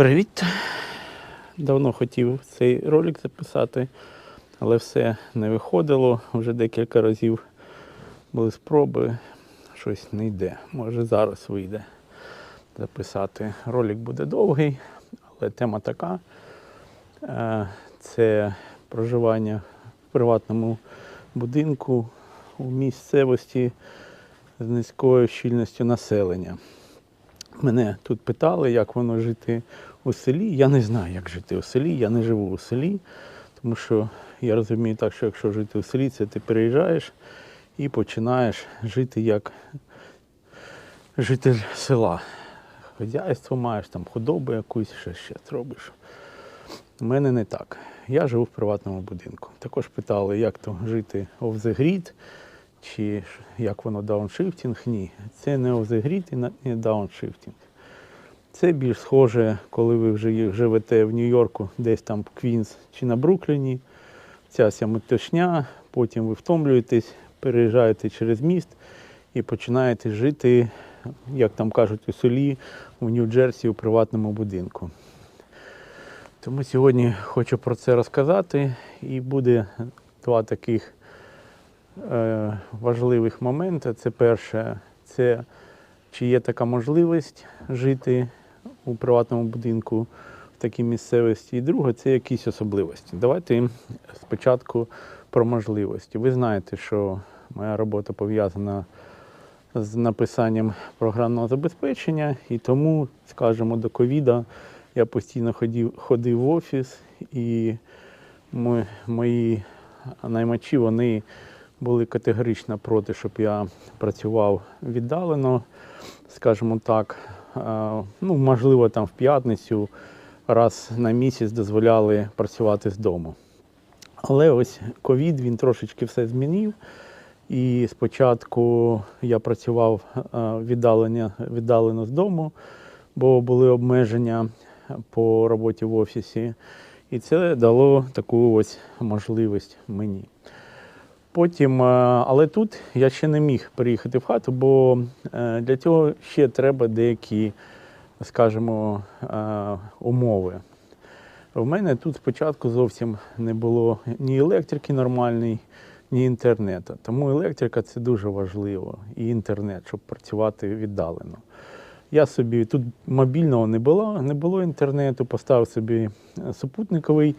Привіт! Давно хотів цей ролик записати, але все не виходило. Вже декілька разів були спроби, щось не йде. Може зараз вийде записати. Ролик буде довгий, але тема така. Е, Це проживання в приватному будинку у місцевості з низькою щільністю населення. Мене тут питали, як воно жити у селі. Я не знаю, як жити у селі. Я не живу у селі, тому що я розумію так, що якщо жити у селі, це ти переїжджаєш і починаєш жити як житель села. Хазяйство маєш, там худобу якусь, ще ще робиш. У мене не так. Я живу в приватному будинку. Також питали, як то жити grid, чи як воно дауншифтінг. Ні, це не grid і не дауншифтінг. Це більш схоже, коли ви вже живете в Нью-Йорку, десь там в Квінс чи на Брукліні. Ця вся метушня, потім ви втомлюєтесь, переїжджаєте через міст і починаєте жити, як там кажуть, у селі, у Нью-Джерсі, у приватному будинку. Тому сьогодні хочу про це розказати, і буде два таких е, важливих моменти. Це перше, це чи є така можливість жити у приватному будинку в такій місцевості. І друге, це якісь особливості. Давайте спочатку про можливості. Ви знаєте, що моя робота пов'язана з написанням програмного забезпечення, і тому, скажімо, до ковіда я постійно ходив, ходив в офіс, і ми, мої наймачі вони були категорично проти, щоб я працював віддалено, скажімо так. Е, Ну, можливо, там в п'ятницю раз на місяць дозволяли працювати з дому. Але ось ковід він трошечки все змінив. І спочатку я працював е, віддалення, віддалено з дому, бо були обмеження по роботі в офісі. І це дало таку ось можливість мені. Потім, е, але тут я ще не міг приїхати в хату, бо е, для цього ще треба деякі, скажімо, е, умови. У мене тут спочатку зовсім не було ні електрики нормальної, ні інтернету. Тому електрика це дуже важливо, і інтернет, щоб працювати віддалено. Я собі тут мобільного не було, не було інтернету, поставив собі супутниковий.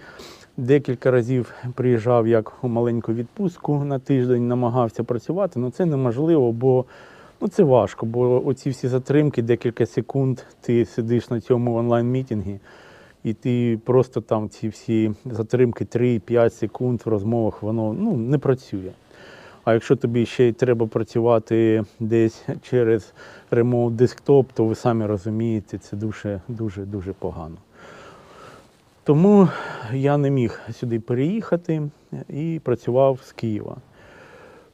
Декілька разів приїжджав як у маленьку відпустку на тиждень, намагався працювати. але це неможливо, бо ну, це важко, бо оці всі затримки, декілька секунд, ти сидиш на цьому онлайн-мітінгі, і ти просто там ці всі затримки 3-5 секунд в розмовах, воно ну, не працює. А якщо тобі ще й треба працювати десь через ремоут десктоп, то ви самі розумієте, це дуже дуже дуже погано. Тому я не міг сюди переїхати і працював з Києва.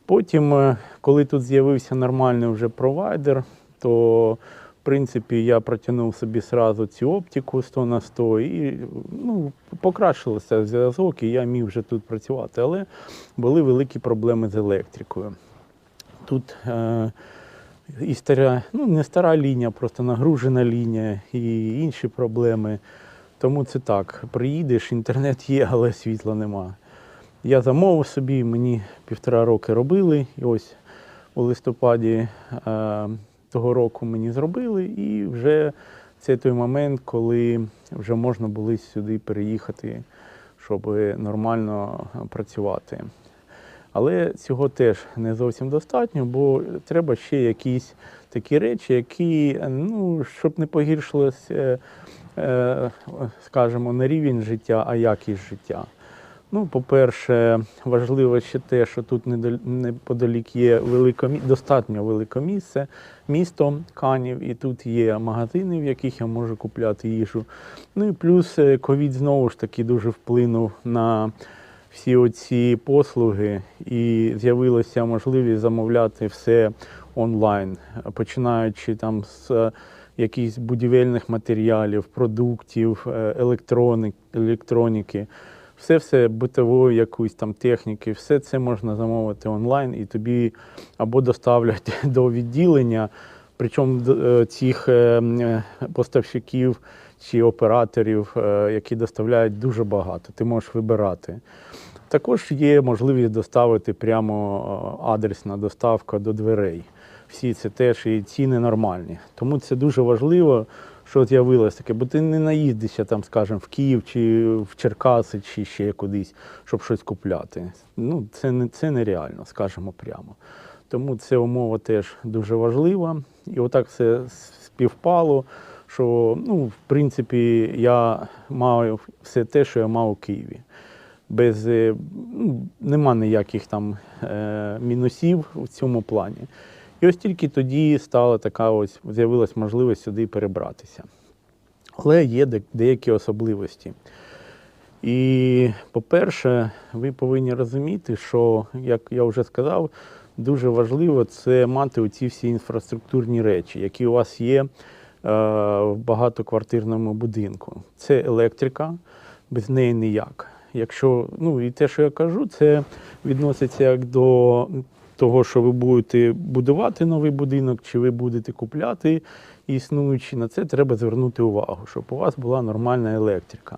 Потім, е, коли тут з'явився нормальний вже провайдер, то в принципі я протягнув собі сразу цю оптику 100 на 100 і ну, покращився зв'язок, і я міг вже тут працювати. Але були великі проблеми з електрикою. Тут е, і стара, ну не стара лінія, просто нагружена лінія і інші проблеми. Тому це так. Приїдеш, інтернет є, але світла нема. Я замовив собі, мені півтора роки робили, і ось у листопаді е, того року мені зробили, і вже це той момент, коли вже можна було сюди переїхати, щоб нормально працювати. Але цього теж не зовсім достатньо, бо треба ще якісь такі речі, які, ну, щоб не погіршилося, е, скажімо, не рівень життя, а якість життя. Ну, по-перше, важливо ще те, що тут неподалік є велике, мі- достатньо велике місце, місто Канів, і тут є магазини, в яких я можу купляти їжу. Ну і плюс е, ковід знову ж таки дуже вплинув на всі оці послуги, і з'явилася можливість замовляти все онлайн, починаючи там з е, якихось будівельних матеріалів, продуктів, е, електроніки. Все все битової якоїсь там техніки, все це можна замовити онлайн, і тобі або доставлять до відділення Причому е, цих е, поставщиків чи операторів, які доставляють дуже багато. Ти можеш вибирати. Також є можливість доставити прямо адресна доставка до дверей. Всі це теж і ціни нормальні. Тому це дуже важливо, що з'явилось таке, бо ти не наїздишся там, скажімо, в Київ чи в Черкаси, чи ще кудись, щоб щось купляти. Ну, це, не, це нереально, скажімо прямо. Тому ця умова теж дуже важлива. І отак все співпало, що ну, в принципі я маю все те, що я мав у Києві. Без, е, ну, нема ніяких там е, мінусів в цьому плані. І ось тільки тоді стала така ось, з'явилась можливість сюди перебратися. Але є деякі особливості. І, по-перше, ви повинні розуміти, що, як я вже сказав, дуже важливо це мати оці всі інфраструктурні речі, які у вас є е, в багатоквартирному будинку. Це електрика, без неї ніяк. Якщо, ну і те, що я кажу, це відноситься як до того, що ви будете будувати новий будинок, чи ви будете купляти існуючий, на це треба звернути увагу, щоб у вас була нормальна електрика.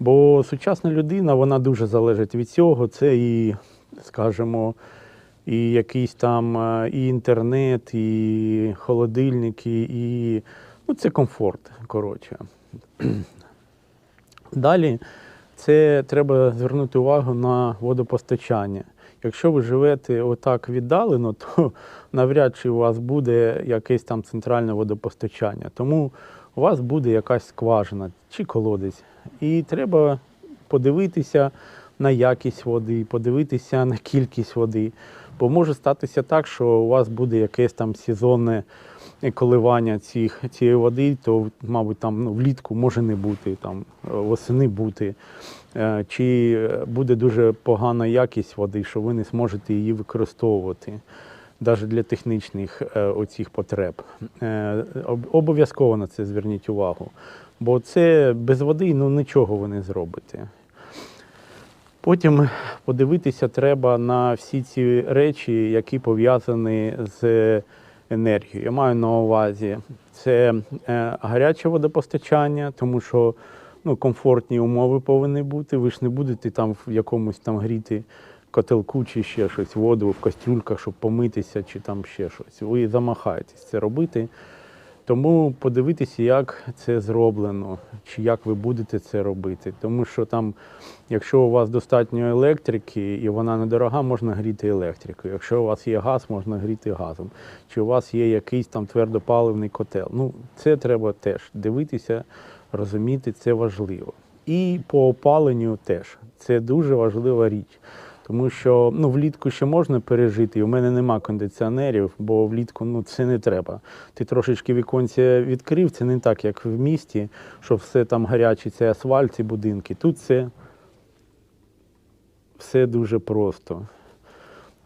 Бо сучасна людина вона дуже залежить від цього. Це і, скажімо, і якийсь там е, і інтернет, і холодильники, і ну, це комфорт. Коротше. Далі це треба звернути увагу на водопостачання. Якщо ви живете отак віддалено, то навряд чи у вас буде якесь там центральне водопостачання. Тому у вас буде якась скважина чи колодець. І треба подивитися на якість води, подивитися на кількість води. Бо може статися так, що у вас буде якесь там сезонне коливання цих, цієї води, то, мабуть, там ну, влітку може не бути, там, восени бути. Е, Чи буде дуже погана якість води, що ви не зможете її використовувати навіть для технічних е, оцих потреб. Е, Обов'язково на це зверніть увагу. Бо це без води ну, нічого ви не зробите. Потім подивитися треба на всі ці речі, які пов'язані з енергією. Я маю на увазі це е, гаряче водопостачання, тому що ну, комфортні умови повинні бути. Ви ж не будете там в якомусь там гріти котелку чи ще щось, воду в кастрюльках, щоб помитися, чи там ще щось. Ви замахаєтесь це робити. Тому подивитися, як це зроблено, чи як ви будете це робити. Тому що там, якщо у вас достатньо електрики і вона недорога, можна гріти електрикою. Якщо у вас є газ, можна гріти газом. Чи у вас є якийсь там твердопаливний котел. Ну, це треба теж дивитися, розуміти, це важливо. І по опаленню теж. Це дуже важлива річ. Тому що ну, влітку ще можна пережити, і у мене нема кондиціонерів, бо влітку ну, це не треба. Ти трошечки віконця відкрив, це не так, як в місті, що все там гаряче, це асфальт, ці будинки. Тут це все дуже просто.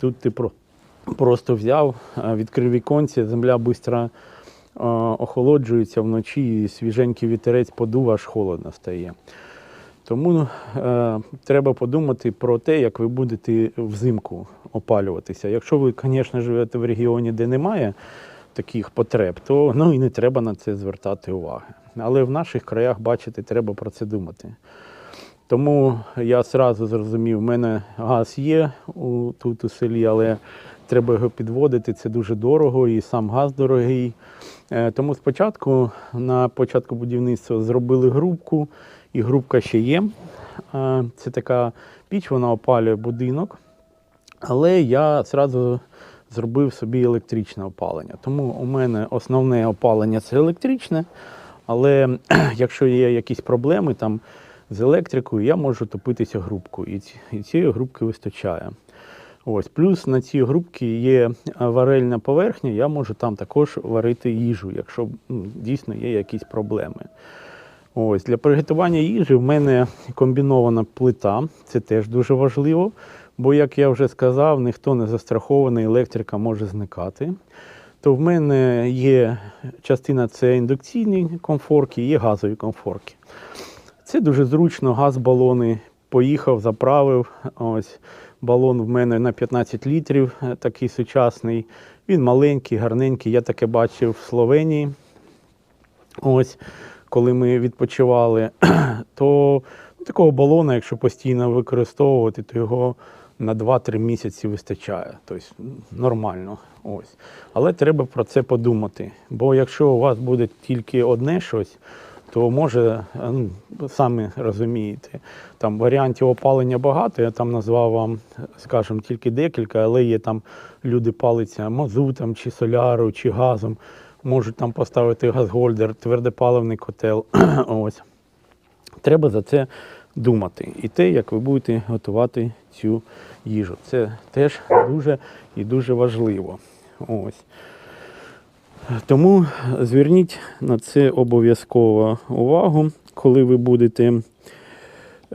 Тут ти про, просто взяв, відкрив віконці, земля швидко охолоджується вночі, і свіженький вітерець подув, аж холодно стає. Тому е, треба подумати про те, як ви будете взимку опалюватися. Якщо ви, звісно, живете в регіоні, де немає таких потреб, то ну, і не треба на це звертати уваги. Але в наших краях, бачите, треба про це думати. Тому я одразу зрозумів, в мене газ є у, тут у селі, але треба його підводити, це дуже дорого і сам газ дорогий. Е, Тому спочатку на початку будівництва зробили грубку, і грубка ще є. Е, Це така піч, вона опалює будинок. Але я одразу зробив собі електричне опалення. Тому у мене основне опалення це електричне. Але якщо є якісь проблеми там з електрикою, я можу топитися грубкою. І, ці- і цієї грубки вистачає. Ось. Плюс на цій грубці є а, варельна поверхня, я можу там також варити їжу, якщо дійсно є якісь проблеми. Ось, для приготування їжі в мене комбінована плита, це теж дуже важливо, бо, як я вже сказав, ніхто не застрахований, електрика може зникати. То в мене є частина це індукційні комфорки, є газові комфорки. Це дуже зручно, газ балони поїхав, заправив. Ось балон в мене на 15 літрів, е, такий сучасний. Він маленький, гарненький. Я таке бачив в Словенії. Ось, коли ми відпочивали, то ну, такого балона, якщо постійно використовувати, то його на 2-3 місяці вистачає. Тобто нормально. Ось. Але треба про це подумати. Бо якщо у вас буде тільки одне щось, то може, е, ну, самі розумієте, там варіантів опалення багато. Я там назвав вам, скажімо, тільки декілька, але є там люди паляться мазутом, чи солярою, чи газом. Можуть там поставити газгольдер, твердопаливний котел. Ось. Треба за це думати. І те, як ви будете готувати цю їжу. Це теж дуже і дуже важливо. Ось. Тому зверніть на це обов'язково увагу, коли ви будете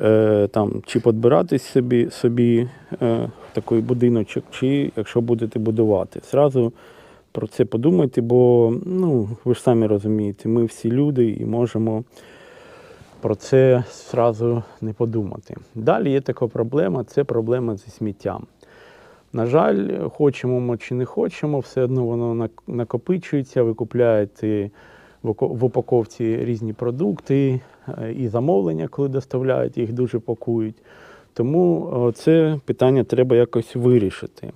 е, там, чи підбирати собі, собі е, такий будиночок, чи якщо будете будувати. Зразу про це подумайте, бо ну, ви ж самі розумієте, ми всі люди і можемо про це зразу не подумати. Далі є така проблема це проблема зі сміттям. На жаль, хочемо ми чи не хочемо, все одно воно накопичується, ви купляєте в упаковці різні продукти е, і замовлення, коли доставляють, їх дуже пакують. Тому е, це питання треба якось вирішити.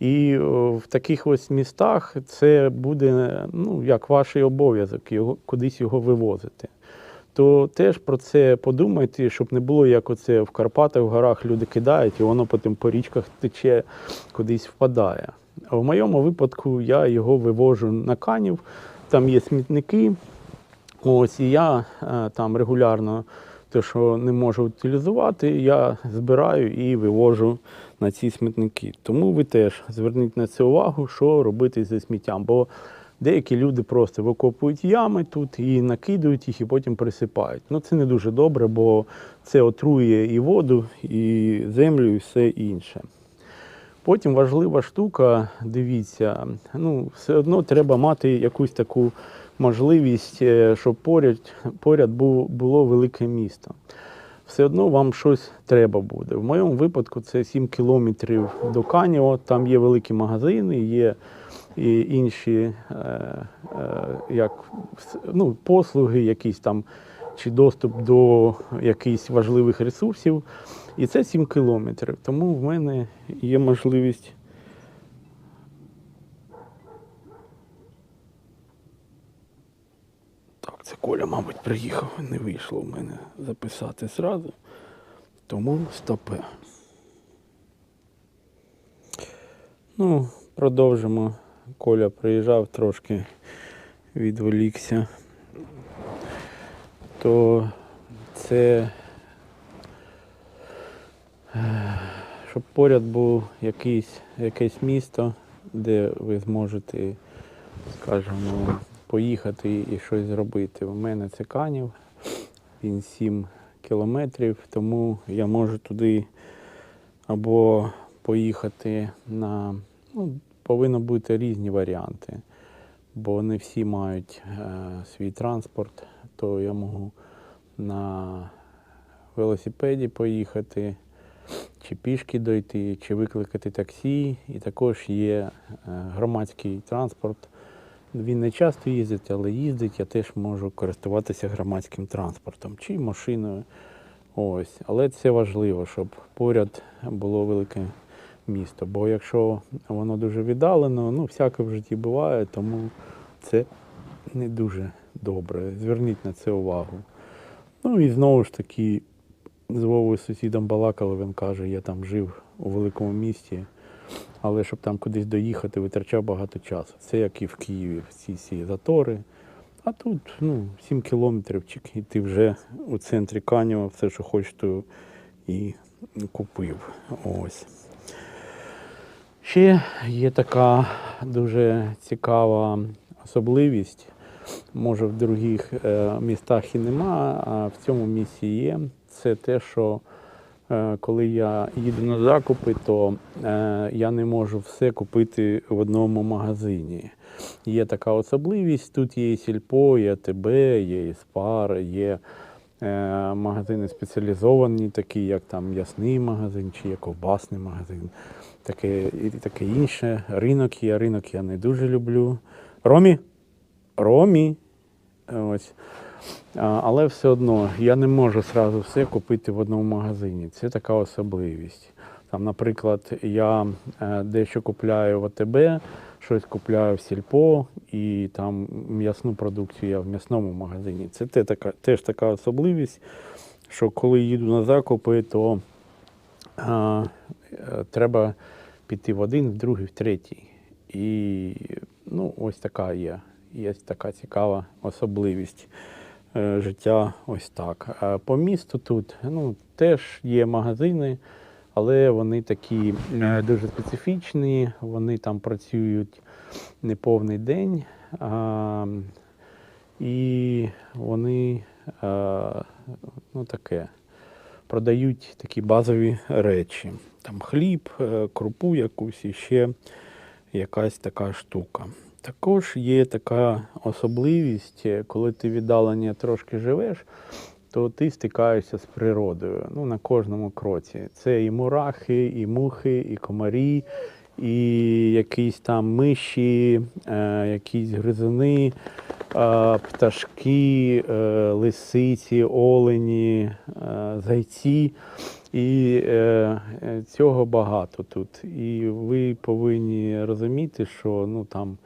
І е, в таких ось містах це буде ну, як ваш обов'язок його, кудись його вивозити то теж про це подумайте, щоб не було як оце в Карпатах, в горах люди кидають, і воно потім по річках тече, кудись впадає. А в моєму випадку я його вивожу на канів, там є смітники. Ось і я е, там регулярно те, що не можу утилізувати, я збираю і вивожу на ці смітники. Тому ви теж зверніть на це увагу, що робити зі сміттям. Бо деякі люди просто викопують ями тут і накидують їх, і потім присипають. Ну це не дуже добре, бо це отрує і воду, і землю, і все інше. Потім важлива штука, дивіться, ну, все одно треба мати якусь таку можливість, е, щоб поряд, поряд було велике місто. Все одно вам щось треба буде. В моєму випадку це 7 кілометрів до Каніо, там є великі магазини, є і інші е, е, як, ну, послуги, якісь там, чи доступ до якихось важливих ресурсів. І це 7 кілометрів. Тому в мене є можливість. Так, це Коля, мабуть, приїхав. Не вийшло в мене записати зразу. Тому стопе. Ну, продовжимо. Коля приїжджав трошки, відволікся. То це щоб поряд був якийсь, якесь місто, де ви зможете, скажімо, поїхати і щось зробити. У мене це Канів, він 7 кілометрів, тому я можу туди або поїхати на. Ну, повинно бути різні варіанти, бо не всі мають е, свій транспорт, то я можу на велосипеді поїхати, чи пішки дойти, чи викликати таксі. І також є е, громадський транспорт. Він не часто їздить, але їздить, я теж можу користуватися громадським транспортом чи машиною. Ось. Але це важливо, щоб поряд було велике місто. Бо якщо воно дуже віддалено, ну всяке в житті буває, тому це не дуже добре. Зверніть на це увагу. Ну і знову ж таки, з Вовою сусідом балакали, він каже, я там жив у великому місті, але щоб там кудись доїхати, витрачав багато часу. Це як і в Києві, всі ці затори. А тут ну, 7 кілометрів, і ти вже у центрі Канєва, все, що хочеш, то і купив. Ось. Ще є така дуже цікава особливість. Може, в других е, містах і нема, а в цьому місці є. Це те, що коли я їду на закупи, то е, я не можу все купити в одному магазині. Є така особливість. Тут є і сільпо, є АТБ, є і спар, є е, магазини спеціалізовані, такі як там м'ясний магазин чи є ковбасний магазин, таке, і таке інше. Ринок є, ринок я не дуже люблю. Ромі? Ромі. Ось. Але все одно я не можу сразу все купити в одному магазині. Це така особливість. Там, наприклад, я е, дещо купляю в АТБ, щось купляю в Сільпо, і там м'ясну продукцію я в м'ясному магазині. Це теж така особливість, що коли їду на закупи, то а, е, треба піти в один, в другий, в третій. І ну, ось така є. Є така цікава особливість життя ось так. По місту тут ну, теж є магазини, але вони такі е, дуже специфічні, вони там працюють не повний день. А, і вони е, ну, таке, продають такі базові речі. Там хліб, е, крупу якусь і ще якась така штука. Також є така особливість, е, коли ти віддалення трошки живеш, то ти стикаєшся з природою ну, на кожному кроці. Це і мурахи, і мухи, і комарі, і якісь там миші, е, якісь гризуни, пташки, е, лисиці, олені, зайці. І е, цього багато тут. І ви повинні розуміти, що ну, там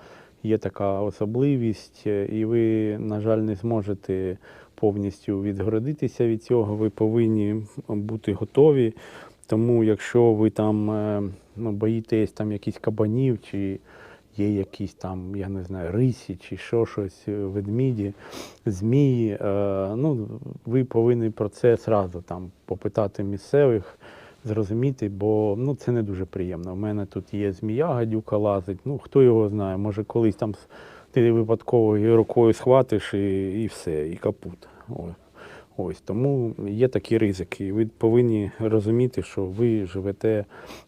є така особливість, е, і ви, на жаль, не зможете повністю відгородитися від цього. Ви повинні бути готові. Тому, якщо ви там е, ну, боїтесь там якісь кабанів, чи є якісь там, я не знаю, рисі, чи що щось, е, ведміді, змії, ну, ви повинні про це зразу там попитати місцевих, зрозуміти, бо ну, це не дуже приємно. У мене тут є змія, гадюка лазить, ну хто його знає, може колись там ти випадково її рукою схватиш і, і все, і капут. Ось. Ось тому є такі ризики. І Ви повинні розуміти, що ви живете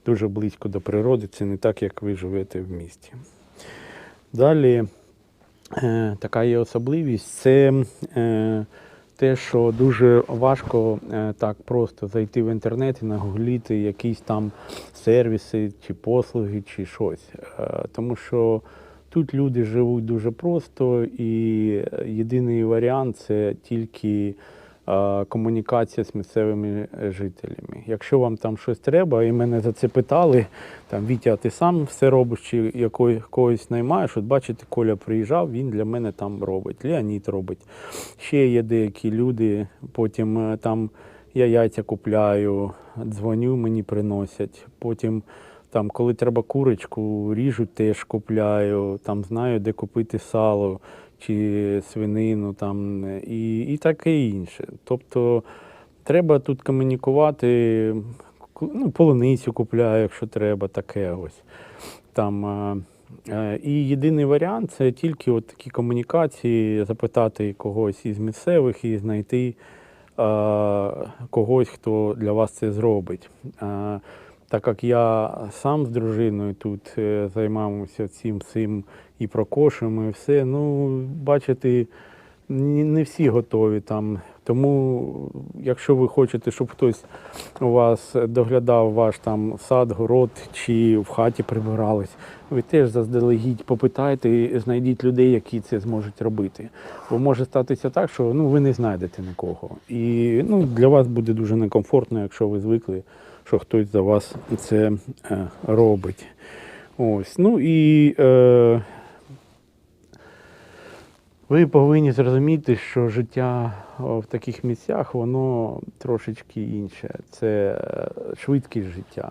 дуже близько до природи. Це не так, як ви живете в місті. Далі е, така є особливість це е, те, що дуже важко е, так просто зайти в інтернет і нагугліти якісь там сервіси чи послуги, чи щось. Е, тому що тут люди живуть дуже просто, і єдиний варіант це тільки е, комунікація з місцевими жителями. Якщо вам там щось треба, і мене за це питали, там Вітя, ти сам все робиш, чи когось наймаєш? От бачите, Коля приїжджав, він для мене там робить. Леонід робить. Ще є деякі люди, потім е, там я яйця купляю, дзвоню, мені приносять. Потім там, коли треба курочку, ріжу, теж купляю, там знаю, де купити сало чи свинину, там, і, і таке інше. Тобто треба тут комунікувати, ку- ну, полуницю купляю, якщо треба, таке ось. Там, е, е, і єдиний варіант це тільки от такі комунікації, запитати когось із місцевих і знайти е, когось, хто для вас це зробить. Е, так як я сам з дружиною тут е, займаємося цим цим і прокошуємо, і все, ну, бачите, не всі готові там. Тому, якщо ви хочете, щоб хтось у вас доглядав ваш там сад, город чи в хаті прибирались, ви теж заздалегідь попитайте і знайдіть людей, які це зможуть робити. Бо може статися так, що ну, ви не знайдете нікого. І ну, для вас буде дуже некомфортно, якщо ви звикли, що хтось за вас це е, робить. Ось. Ну і е, ви повинні зрозуміти, що життя в таких місцях, воно трошечки інше. Це е, швидкість життя.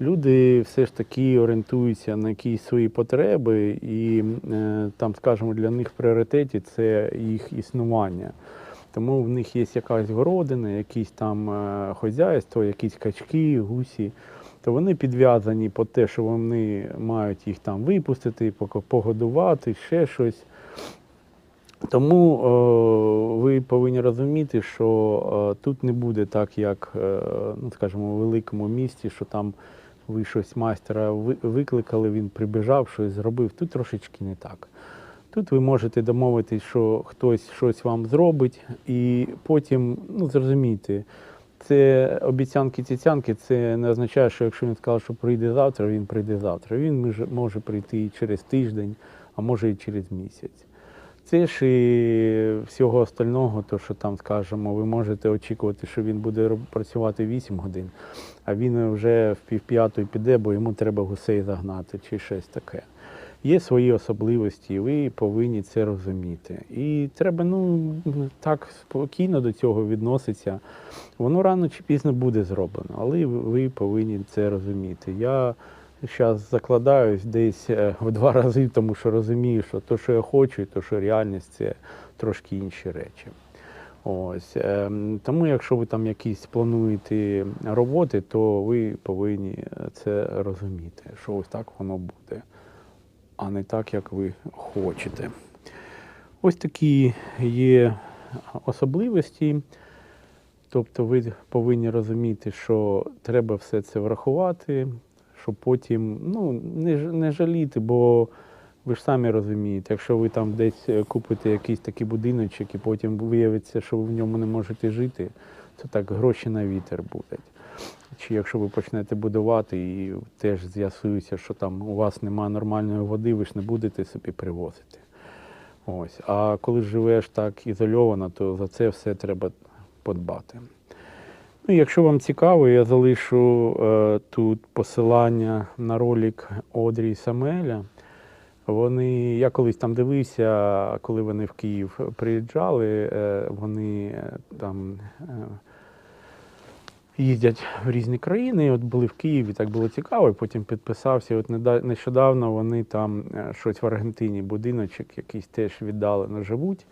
Люди все ж таки орієнтуються на якісь свої потреби, і е, там, скажімо, для них в пріоритеті це їх існування. Тому в них є якась городина, якісь там е, хозяйство, якісь качки, гусі. То вони підв'язані по те, що вони мають їх там випустити, погодувати, ще щось. Тому е, ви повинні розуміти, що е, тут не буде так, як, е, ну, скажімо, у великому місті, що там ви щось майстера викликали, він прибіжав, щось зробив. Тут трошечки не так. Тут ви можете домовитись, що хтось щось вам зробить, і потім, ну зрозумійте, це обіцянки цяцянки, це не означає, що якщо він сказав, що прийде завтра, він прийде завтра. Він може, прийти і через тиждень, а може і через місяць. Це ж і всього остального, то що там скажемо, ви можете очікувати, що він буде працювати 8 годин, а він вже в півп'ятої піде, бо йому треба гусей загнати чи щось таке. Є свої особливості, ви повинні це розуміти. І треба ну, так спокійно до цього відноситися. Воно рано чи пізно буде зроблено, але ви- ви повинні це розуміти. Я зараз закладаюсь десь е, в два рази, тому що розумію, що те, що я хочу, і те, що реальність, це трошки інші речі. Ось ем, тому, якщо ви там якісь плануєте роботи, то ви повинні це розуміти, що ось так воно буде, а не так, як ви хочете. Ось такі є особливості. Тобто ви повинні розуміти, що треба все це врахувати, щоб потім ну, не, не жаліти, бо ви ж самі розумієте, якщо ви там десь купите якийсь такий будиночок і потім виявиться, що ви в ньому не можете жити, то так гроші на вітер будуть. Чи якщо ви почнете будувати і теж з'ясується, що там у вас немає нормальної води, ви ж не будете собі привозити. Ось. А коли живеш так ізольовано, то за це все треба подбати. Ну, якщо вам цікаво, я залишу е, тут посилання на ролик Одрі Самеля. Вони, я колись там дивився, коли вони в Київ приїжджали, е, вони е, там е, їздять в різні країни. От були в Києві, так було цікаво, і потім підписався. І От нещодавно вони там е, щось в Аргентині, будиночок якийсь теж віддалено живуть.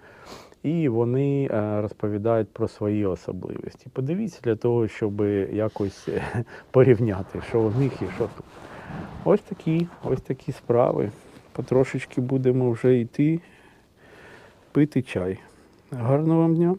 І вони е, розповідають про свої особливості. Подивіться для того, щоб якось е, порівняти, що у них і що тут. Ось такі, ось такі справи. Потрошечки будемо вже йти пити чай. Гарного вам дня!